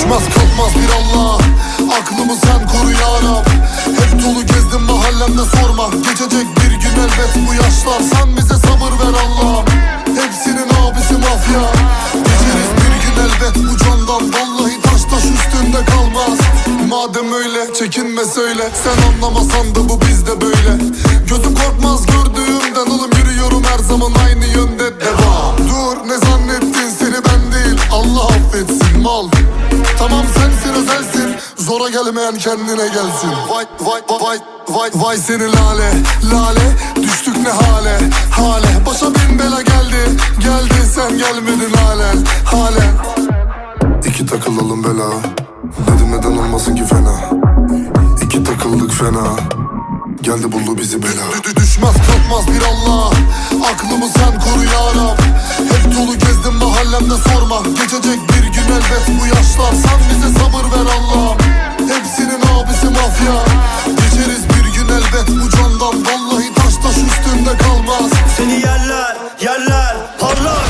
Düşmez kalkmaz bir Allah. Aklımı sen koru yarab Hep dolu gezdim mahallemde sorma. Geçecek bir gün elbet bu yaşlar. Sen bize sabır ver Allah Hepsinin abisi mafya. Geçeriz bir gün elbet bu candan. Vallahi taş taş üstünde kalmaz. Madem öyle çekinme söyle. Sen anlamasan da bu bizde böyle. Gözüm korkmaz gördüğümden. Oğlum Yürüyorum her zaman aynı yönde. Devam. Dur ne zannettin? Seni ben değil. Allah affetsin mal. Tamam sensin özelsin Zora gelmeyen kendine gelsin. Vay vay vay vay vay seni lale lale. Düştük ne hale hale. Başa bin bela geldi. Geldi sen gelmedin halen halen İki takılalım bela. Dedim neden olmasın ki fena? İki takıldık fena. Geldi buldu bizi bela. Dü- Düşmez kalkmaz bir Allah mafya Geçeriz bir gün elbet bu candan. Vallahi taş taş üstünde kalmaz. Seni yerler, yerler, parlar.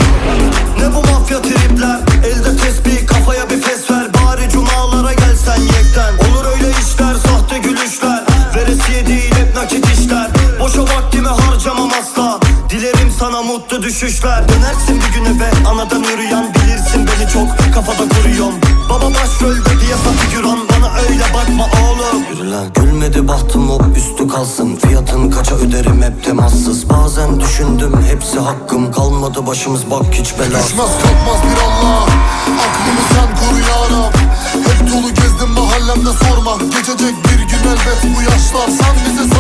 Ne bu mafya tripler? Elde tesbih, kafaya bir fes ver. Bari cumalara gelsen yekten. Olur öyle işler, sahte gülüşler. Veresiye değil hep nakit işler. Boşa vaktimi harcamam asla. Dilerim sana mutlu düşüşler. Dönersin bir gün eve anadan yürüyen Bilirsin gülmedi bahtım hop üstü kalsın. Fiyatın kaça öderim hep temassız. Bazen düşündüm hepsi hakkım. Kalmadı başımız bak hiç belası Düşmez kalkmaz bir Allah. Aklımı sen koru ya Rab. Hep dolu gezdim mahallemde sorma. Geçecek bir gün elbet bu yaşlar. Sen bize